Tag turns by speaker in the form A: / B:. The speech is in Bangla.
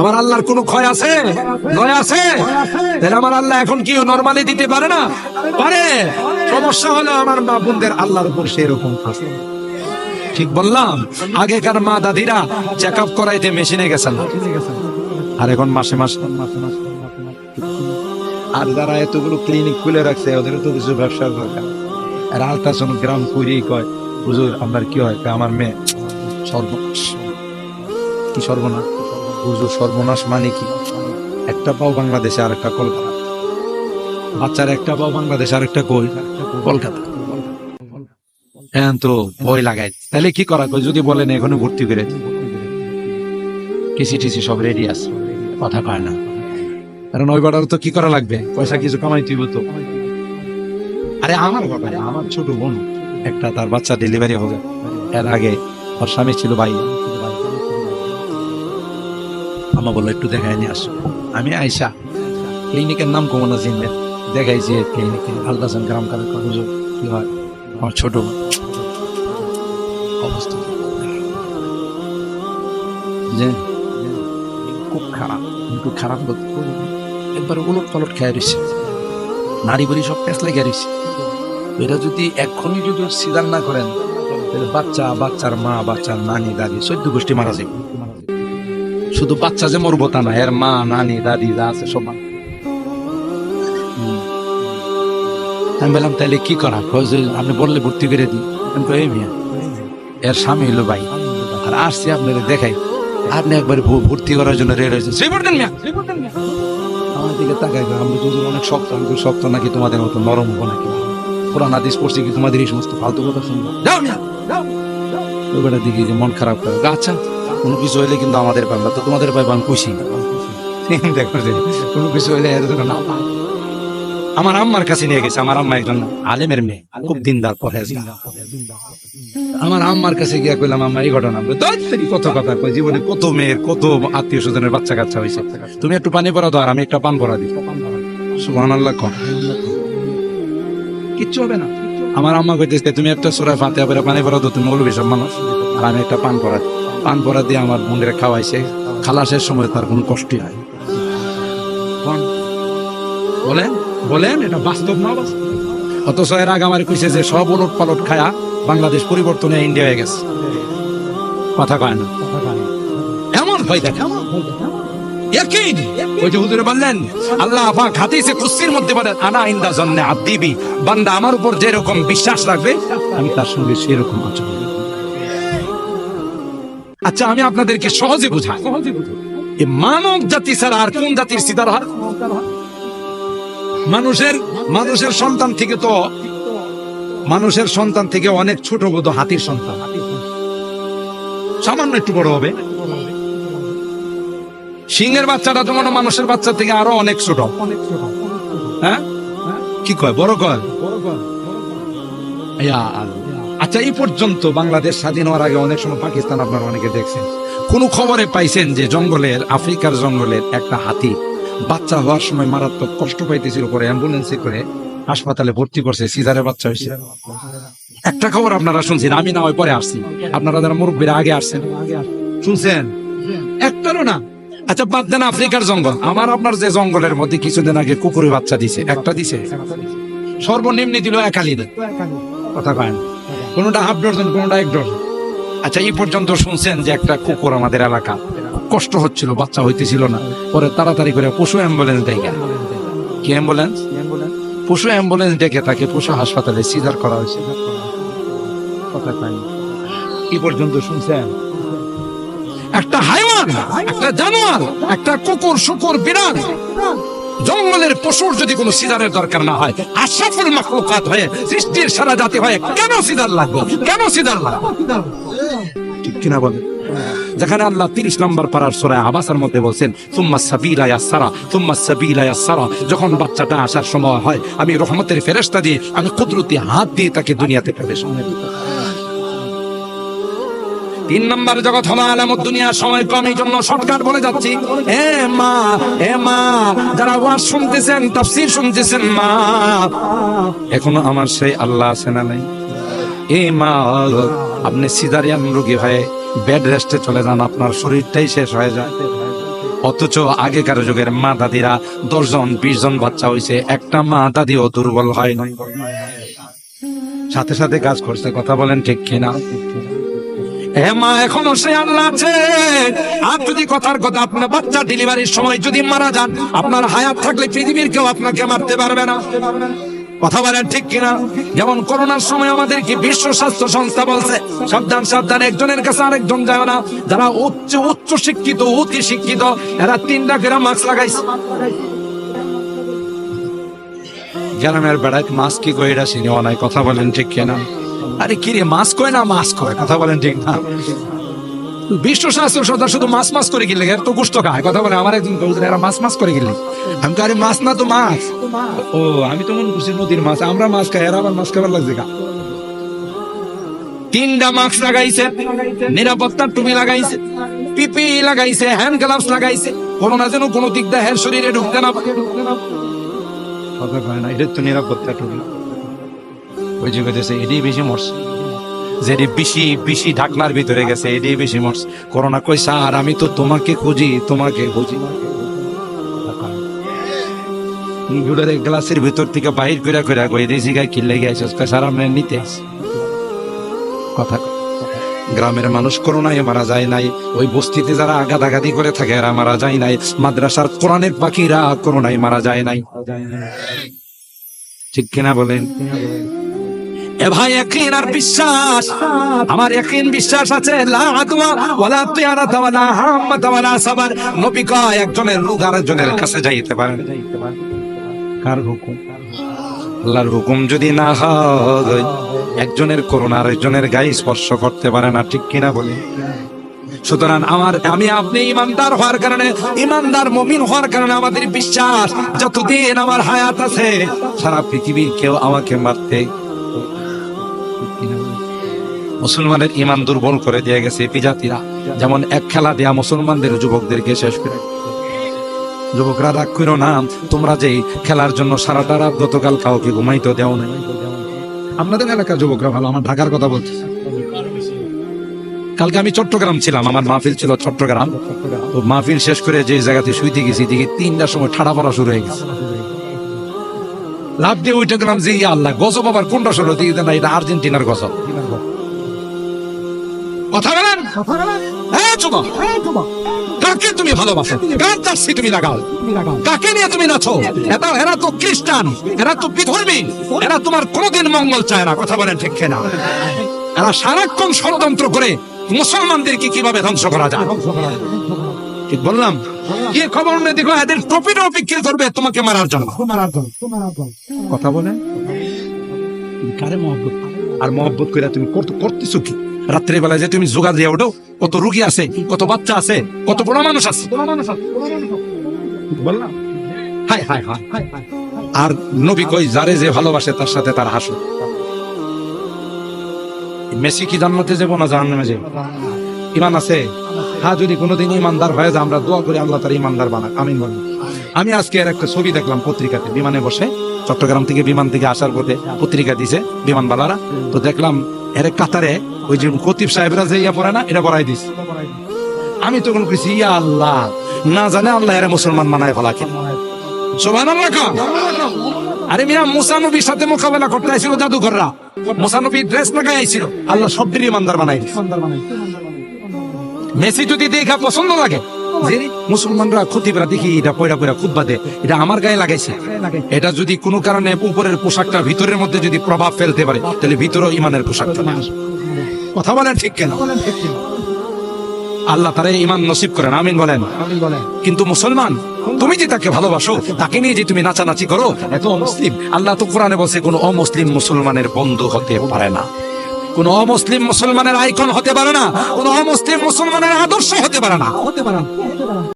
A: আমার আল্লাহর কোনো ক্ষয় আছে? নয় আছে? তাহলে আমার আল্লাহ এখন কি নরমালি দিতে পারে না? পারে। সমস্যা হলো আমার মা বোনদের আল্লাহর উপর সেরকম আছে। ঠিক বললাম? আগেকার মা দাদিরা চেক আপ করাইতে মেশিনে গেছেন আর এখন মাসে মাসে আর যারা এতগুলো ক্লিনিক খুলে রাখছে ওদের তো কিছু ব্যবসার দরকার। আর আলট্রাসোনোগ্রাম করেই কয়, হুজুর আপনার কি হয়? আমার মেয়ে সর্বনাশ। কি সর্বনাশ? হুজুর সর্বনাশ মানে কি? একটা পাও বাংলাদেশে আর একটা কলকাতা। বাচ্চার একটা পাও বাংলাদেশে আর একটা কই? কলকাতা। হ্যাঁ তো ভয় লাগাই তাহলে কি করা যদি বলেন এখনও ভর্তি করে। টিসি টিসি সব রেডি আছে। কথা কয় না। কারণ ওই বাড়ার তো কি করা লাগবে? পয়সা কিছু কামাই তুইব তো। আরে আমার না, আমার ছোট বোন। একটা তার বাচ্চা ডেলিভারি হবে। এর আগে ওর স্বামী ছিল ভাই। আমা বলল একটু দেখায় নিয়ে আসো। আমি আইসা ক্লিনিকের নাম কমো না চিনবেন দেখাইছি ক্লিনিকে আলদাসান গ্রাম কালে হুজুর কি হয়। আমার ছোট। অবস্থা। যে খুব খারাপ কিন্তু খারাপ একবার উলট পালট খেয়ে রয়েছে। নারী বলি সব প্যাঁচ লেগে রয়েছে। এটা যদি এক্ষুনি যদি সিদান না করেন, তাহলে বাচ্চা, বাচ্চার মা, বাচ্চার নানি, দাদি, চোদ্দ গোষ্ঠী মারা যাবে। শুধু বাচ্চা যে মরবো তা না এর মা নানি দাদি যা আছে সব আমি বললাম তাহলে কি করা? যে আপনি বললে ভর্তি করে দিই। আমি কই, মিয়া এর স্বামী হলো ভাই। আর আসছি আপনারা দেখাই। আপনি একবার ভর্তি করার জন্য রেড হয়েছে শ্রীপুর দেন মিয়া শ্রীপুর দেন মিয়া। আমার দিকে তাকাই আমি তো অনেক শক্ত আমি শক্ত নাকি তোমাদের মতো নরম হব নাকি? কোরআন হাদিস পড়ছি কি তোমাদের এই সমস্ত ফালতু কথা শুনব? যাও মিয়া যাও দিকে যে মন খারাপ করে। আচ্ছা। কোনো কিছু হইলে কিন্তু আমাদের পাইবা তো তোমাদের পাইবা আমি খুশি দেখো যে কোনো কিছু হইলে না। আমার আম্মার কাছে নিয়ে গেছে আমার আম্মা একজন আলেমের মেয়ে খুব দিনদার পরে আমার আম্মার কাছে গিয়া কইলাম আম্মা এই ঘটনা বলে, "ধ্যাৎ তেরি, কত কথা কই জীবনে কত মেয়ের কত আত্মীয় স্বজনের বাচ্চা কাচ্চা হয়েছে তুমি একটু পানি পরা দাও আর আমি একটা পান পরা দিই। সুবহান আল্লাহ কিচ্ছু হবে না। আমার আম্মা কইতেছে তুমি একটা সোরায় ফাতে পানি পরা দাও তুমি মৌলবি সব মানুষ। আর আমি একটা পান পরা দিই। পান পরা দিয়ে আমার বোনের খাওয়াইছে। খালাসের সময় তার কোনো কষ্টই হয় বলেন বলেন এটা বাস্তব না বাস্তব? অথচ এর আগে আমার কইছে যে সব উলট পালট খায়া বাংলাদেশ পরিবর্তনে ইন্ডিয়া হয়ে গেছে। কথা কয় না। এমন ভয় দেখে ওই যে হুজুরে বললেন আল্লাহ মধ্যে বলেন আনা ইন্দা জন্নে আদিবি বান্দা আমার উপর যেরকম বিশ্বাস রাখবে আমি তার সঙ্গে সেরকম আচরণ। আচ্ছা আমি আপনাদেরকে সহজে বুঝাই। মানব জাতি ছাড়া আর কোন জাতির সিদার হয়? মানুষের মানুষের সন্তান থেকে তো মানুষের সন্তান থেকে অনেক ছোট বোধ হাতির সন্তান। সামান্য একটু বড় হবে। সিংহের বাচ্চাটা তো মনে মানুষের বাচ্চা থেকে আরও অনেক ছোট। হ্যাঁ? কি কয়? বড় কয়? ইয়া আল্লাহ। আচ্ছা এই পর্যন্ত বাংলাদেশ স্বাধীন হওয়ার আগে অনেক সময় পাকিস্তান আপনারা অনেকে দেখছেন। কোন খবরে পাইছেন যে জঙ্গলের, আফ্রিকার জঙ্গলের একটা হাতি বাচ্চা হওয়ার সময় মারাত্মক কষ্ট পাইতেছিল করে অ্যাম্বুলেন্সে করে হাসপাতালে ভর্তি করছে, সিজারের বাচ্চা হয়েছে। একটা খবর আপনারা শুনছেন, আমি না হয় পরে আসছি। আপনারা যারা মুরব্বীরা আগে আসছেন, শুনছেন? একটারও না। আচ্ছা বাদ দেন আফ্রিকার জঙ্গল। আমার আপনার যে জঙ্গলের মধ্যে কিছুদিন আগে কুকুরের বাচ্চা দিছে, একটা দিছে। সর্বনিম্ন দিল একালি কথা কয় কোনটা হাফ ডজন কোনটা এক ডজন আচ্ছা এই পর্যন্ত শুনছেন যে একটা কুকুর আমাদের এলাকা। কষ্ট হচ্ছিল, বাচ্চা হইতেছিল না। পরে তাড়াতাড়ি করে পশু অ্যাম্বুলেন্স ডেকে কি অ্যাম্বুলেন্স? পশু অ্যাম্বুলেন্স ডেকে তাকে পশু হাসপাতালে সিজার করা হয়েছে। কি পর্যন্ত শুনছেন? একটা হাইওয়ান, একটা জানোয়ার, একটা কুকুর, শুকুর, বিড়াল। জঙ্গলের পশুর যদি কোনো সিদারের দরকার না হয় আশরাফুল মাখলুকাত হয়ে সৃষ্টির সারা জাতি হয়ে কেন সিদার লাগবে? কেন সিদার লাগবে? ঠিক কিনা বলে? যেখানে আল্লাহ তিরিশ নম্বর পাড়ার সোরায় আবাসের মধ্যে বলছেন তুম্মা সাবিলা ইয়াসারা তুম্মা সাবিলা ইয়াসারা যখন বাচ্চাটা আসার সময় হয় আমি রহমতের ফেরেশতা দিয়ে আমি কুদরতি হাত দিয়ে তাকে দুনিয়াতে প্রবেশ। তিন নম্বর জগৎ হলো আলামত দুনিয়া, সময় কম এই জন্য শর্টকাট বলে যাচ্ছি, এ মা এ মা, যারা ওয়াজ শুনতেছেন, তাফসীর শুনতেছেন, মা, এখনও আমার সেই আল্লাহ আছে না নাই? এ মা, আপনি সিজারিয়ান রোগী হয়ে বেড রেস্টে চলে যান, আপনার শরীরটাই শেষ হয়ে যায়। অথচ আগেকার যুগের মা দাদিরা দশজন বিশ জন বাচ্চা হয়েছে একটা মা দাদিও দুর্বল হয় নাই। সাথে সাথে কাজ করছে, কথা বলেন ঠিক কিনা? এ মা, এখনও সে আল্লাহ আছে। আর যদি কথার কথা আপনার বাচ্চা ডেলিভারির সময় যদি মারা যান, আপনার হায়াত থাকলে পৃথিবীর কেউ আপনাকে মারতে পারবে না। কথা বলেন ঠিক কিনা? যেমন করোনার সময় আমাদের কি বিশ্ব স্বাস্থ্য সংস্থা বলছে, সাবধান সাবধান, একজনের কাছে আরেকজন যায় না। যারা উচ্চ উচ্চ শিক্ষিত, অতি শিক্ষিত, এরা তিনটা করে মাস্ক লাগাইছে। গ্রামের বেড়ায় মাস্ক কি কই এটা সিনেমা কথা বলেন ঠিক কিনা? আরে কি রে মাস্ক কয় না মাস্ক কয়? কথা বলেন ঠিক না। বিশ্ব স্বাস্থ্য সংস্থা শুধু মাছ মাছ করে গেলে, এর খায়। কথা বলে, আমার একজন এরা মাছ মাছ করে গেলে। আমি তো আরে মাছ না তো মাছ। ও, আমি তো মনে করছি নদীর মাছ, আমরা মাছ খাই, এরা মাছ খাবার লাগছে গা। তিনটা মাস্ক লাগাইছে নিরাপত্তার টুপি লাগাইছে, পিপি লাগাইছে, হ্যান্ড গ্লাভস লাগাইছে। করোনা যেন কোনো দিক দিয়ে শরীরে ঢুকতে না পারে। কথা কয় না, এটা তো নিরাপত্তা টুপি। ওই যে কইতেছে এটাই বেশি মরছে। যেটি বেশি বেশি ঢাকনার ভিতরে গেছে এটাই বেশি মরছে। করোনা কই স্যার, আমি তো তোমাকে খুঁজি তোমাকে খুঁজি গুড়ের গ্লাসের ভিতর থেকে বাহির করে করে কই দিয়েছি গাই কিনলে গেছে স্যার, আমরা নিতে কথা গ্রামের মানুষ করোনায় মারা যায় নাই। ওই বস্তিতে যারা আগাদাগাদি করে থাকে, এরা মারা যায় নাই। মাদ্রাসার কোরআনের পাখিরা করোনায় মারা যায় নাই। ঠিক কিনা বলেন? এ ভাই একদিন আর বিশ্বাস। আমার একদিন বিশ্বাস আছে, লা আদওয়া ওয়ালা তিয়ারাতা একজনের রোগ আরেকজনের কাছে যাইতে পারে। কার হুকুম? আল্লাহর হুকুম যদি না হয়, একজনের করোনা আরেকজনের গায়ে স্পর্শ করতে পারে না, ঠিক কিনা বলি? সুতরাং আমার, আমি আপনি ইমানদার হওয়ার কারণে, ইমানদার মমিন হওয়ার কারণে আমাদের বিশ্বাস, যতদিন আমার হায়াত আছে, সারা পৃথিবীর কেউ আমাকে মারতে মুসলমানের ইমান দুর্বল করে দিয়ে গেছে বিজাতিরা যেমন এক খেলা দেয়া মুসলমানদের, যুবকদেরকে শেষ করে। যুবকরা রাগ করো না, তোমরা যে খেলার জন্য সারাটা রাত গতকাল কাউকে ঘুমাইতে দেও না আপনাদের এলাকার যুবকরা ভালো, আমার ঢাকার কথা বলছি। কালকে আমি চট্টগ্রাম ছিলাম, আমার মাহফিল ছিল চট্টগ্রাম। তো মাহফিল শেষ করে যে জায়গাতে শুইতে গেছি দিকে তিনটার সময় ঠাড়া পড়া শুরু হয়ে গেছে। লাভ দিয়ে উঠে গেলাম যে আল্লাহ, গজব আবার কোনটা শুরু দিকে না, এটা আর্জেন্টিনার গজব। কথা বলেন? হ্যাঁ কাকে তুমি ভালোবাসো? কার তুমি লাগাও কাকে নিয়ে তুমি নাচো? এটা এরা তো খ্রিস্টান, এরা তো বিধর্মী এরা তোমার কোনোদিন মঙ্গল চায় না, কথা বলেন ঠিক না এরা সারাক্ষণ ষড়যন্ত্র করে মুসলমানদেরকে কীভাবে ধ্বংস করা যায়? ঠিক বললাম? খবর দেখো এদের টপিটাও বিক্রি করবে তোমাকে মারার জন্য কথা বলে কারে মহব্বত আর মহব্বত করে তুমি করতে করতেছো কি যে তুমি যোগা দিয়ে ওঠো কত রুগী আছে কত বাচ্চা আছে কত বড় মানুষ আছে বললাম হাই হাই হাই আর নবী কই যারে যে ভালোবাসে তার সাথে তার হাসো মেসি কি জান্নাতে যাব না জাহান্নামে যাব? ইমান আছে? হ্যাঁ যদি কোনোদিন ইমানদার হয়ে যায়, আমরা দোয়া করি আল্লাহ তার ইমানদার বানাক। আমিন বলি আমি আজকে এর একটা ছবি দেখলাম পত্রিকাতে, বিমানে বসে। চট্টগ্রাম থেকে বিমান থেকে আসার পথে পত্রিকা দিছে বিমানবালারা। তো দেখলাম, এর কাতারে ওই যে কতিব সাহেবরা যে ইয়া পড়ে না, এটা পড়াই দিস আমি তখন কইছি, ইয়া আল্লাহ, না জানে আল্লাহ এরা মুসলমান মানায় ফলাকে সোভান আরে মিয়া মুসা নবীর সাথে মোকাবেলা করতে আইছিল জাদুঘররা। মুসা নবী ড্রেস লাগাই আইছিল। আল্লাহ সবদের ইমানদার বানাই মেসি যদি দেখা পছন্দ লাগে মুসলমানরা খুতিবরা দেখি এটা পয়রা পয়রা খুতবা দে এটা আমার গায়ে লাগাইছে। এটা যদি কোনো কারণে উপরের পোশাকটা ভিতরের মধ্যে যদি প্রভাব ফেলতে পারে তাহলে ভিতরেও ইমানের পোশাকটা। কথা বলেন ঠিক কেন? আল্লাহ তারা ইমান নসিব করেন আমিন বলেন। কিন্তু মুসলমান তুমি যে তাকে ভালোবাসো তাকে নিয়ে যে তুমি নাচানাচি করো এত অমুসলিম। আল্লাহ তো কোরআনে বলছে কোন অমুসলিম মুসলমানের বন্ধু হতে পারে না। কোন অমুসলিম মুসলমানের আইকন হতে পারে না কোন অমুসলিম মুসলমানের আদর্শ হতে পারে না।